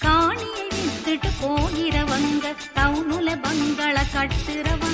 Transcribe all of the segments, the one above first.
காணியை வித்துட்டு போகிறவங்க டவுனுல பங்கள கட்டுறவங்க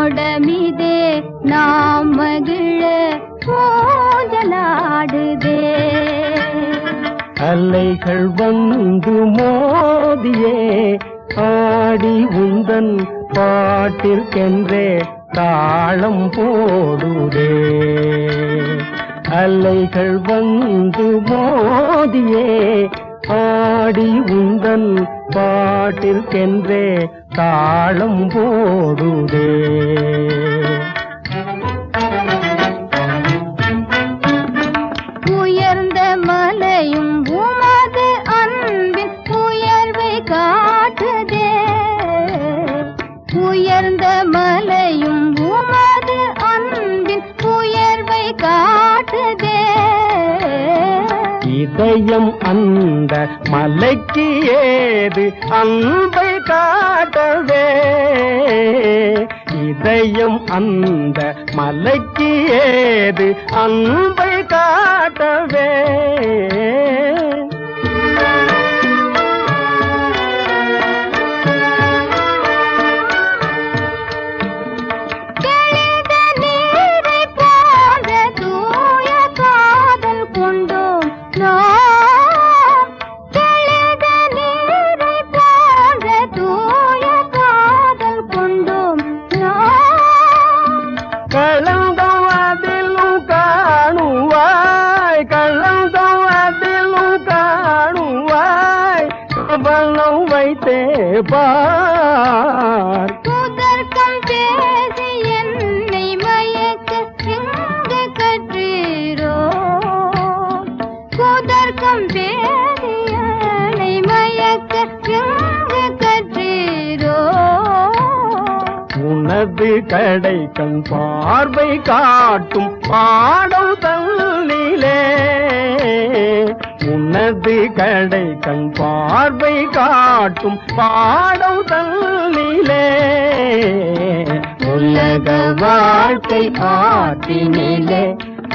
ஓடமிதே நாம் மகிழ ஊஞ்சலாடுதே அலைகள் வந்து மோதியே ஆடி உந்தன் பாட்டிற்கென்றே தாளம் போடுதே. அலைகள் வந்து மோதியே ஆடி உந்தன் பாட்டிற்கென்றே தாளம் போடுதே. உயர்ந்த மலையும் உமது அன்பின் உயர்வை காட்டுதே. உயர்ந்த மலையும் உமது அன்பின் உயர்வை காட்டு இதயம் அந்த மலைக்கு ஏது அன்பை காட்டவே? இதயம் அந்த மலைக்கு ஏது அன்பை காட்டவே? பணம் வைத்தே பார். குதர்க்கம் பேசி என்னை மயக்க எங்கு கற்றீரோ? குதர்க்கம் பேசி என்னை மயக்க எங்கு கற்றீரோ? உனது கடை கண் பார்வை காட்டும் பாடம் தள்ளிலே உனது கடை கண் பார்வை காட்டும் பாடம் தள்ளிலே உலக வாழ்க்கை ஆற்றினிலே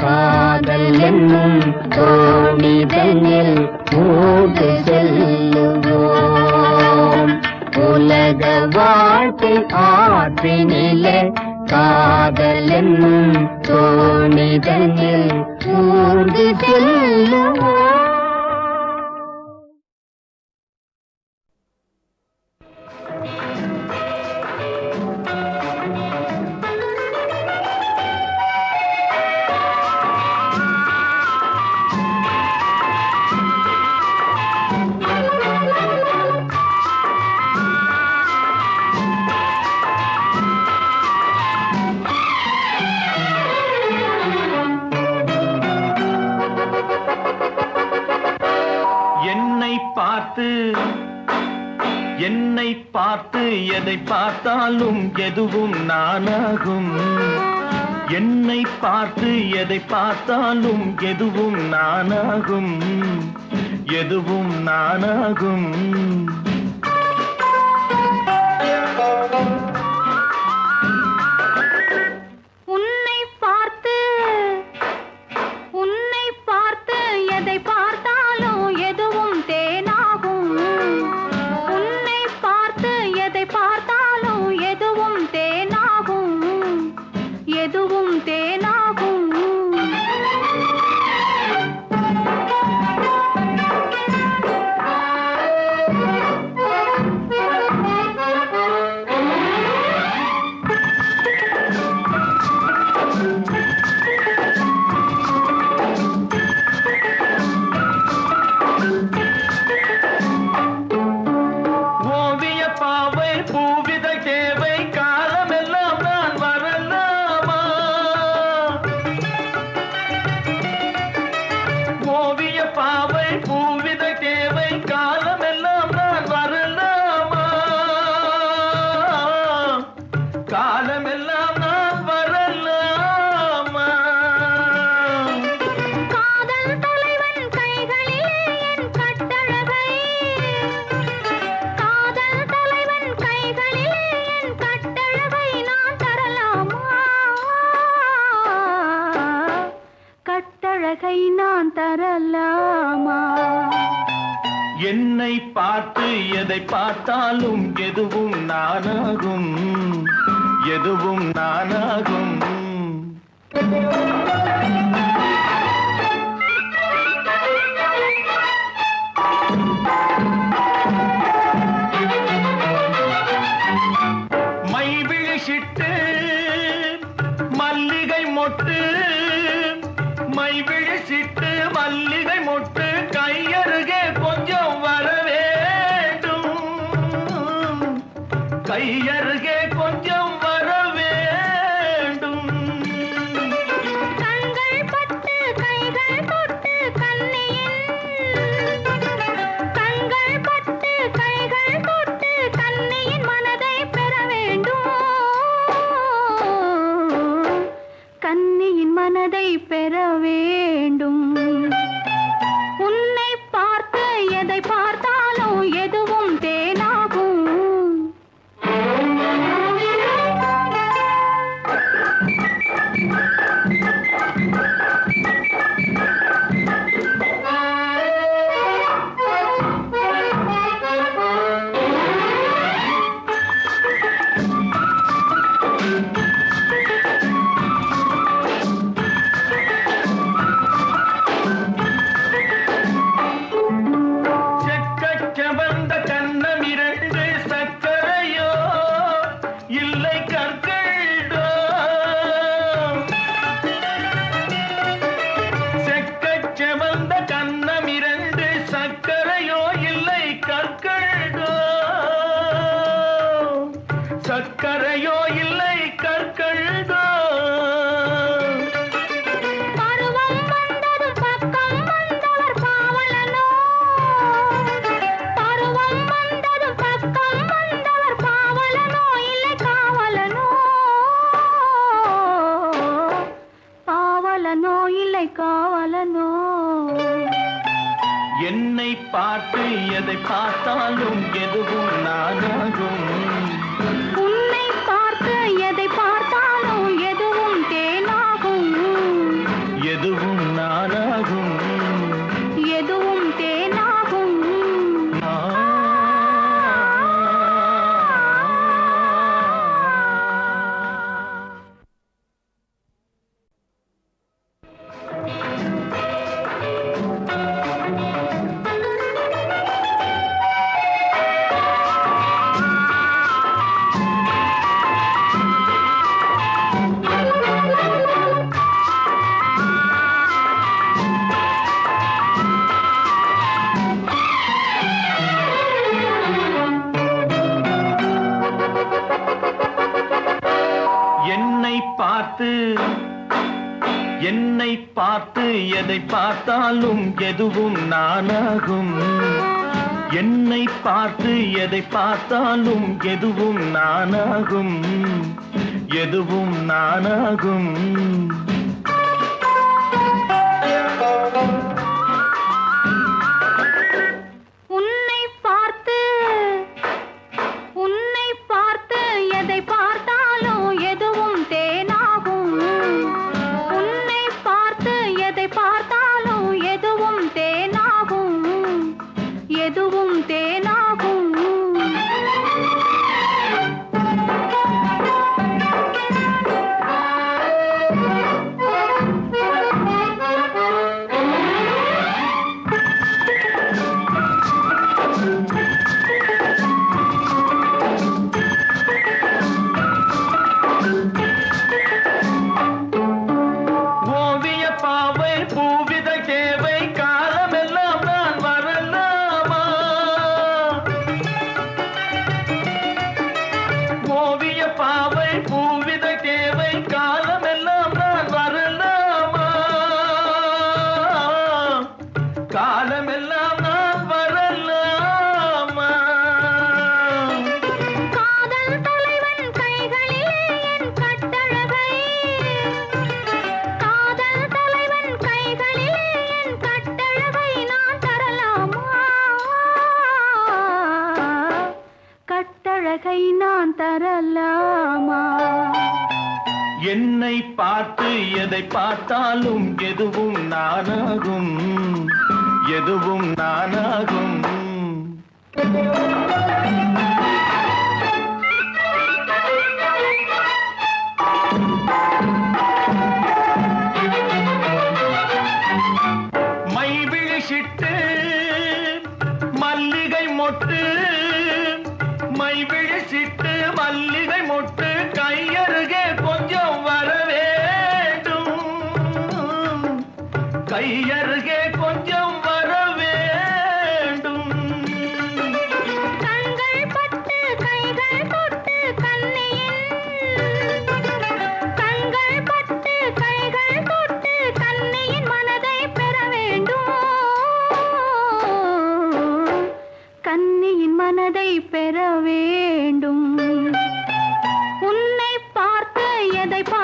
காதல் என்னும் தோணிதனில் மூடு செல்லுவோம் உலக வாழ்க்கை ஆற்றினிலே காதல் என்னும் தோணிதனில் ஊர்ந்து செல்லுவோம் என்னை பார்த்து எதை பார்த்தாலும் எதுவும் நானாகும். என்னை பார்த்து எதை பார்த்தாலும் எதுவும் நானாகும். எதுவும் நானாகும். நானாகும் எதுவும் நானாகும். என் மனதை பெற வேண்டும். உன்னை பார்த்து எதை பார்த்தாலும் எது எதை பார்த்தாலும் எதுவும் நானாகும் எதுவும் நானாகும். என்னை பார்த்து எதை பார்த்தாலும் எதுவும் நானாகும். எதுவும் நானாகும்.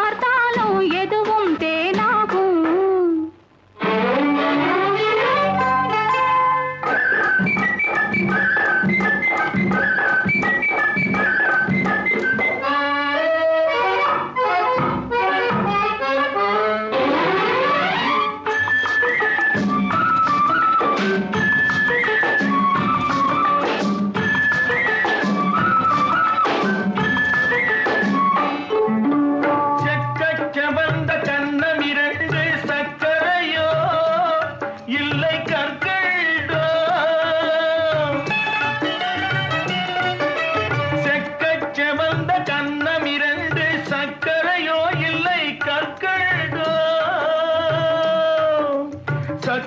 పదార్థాలు ఎదు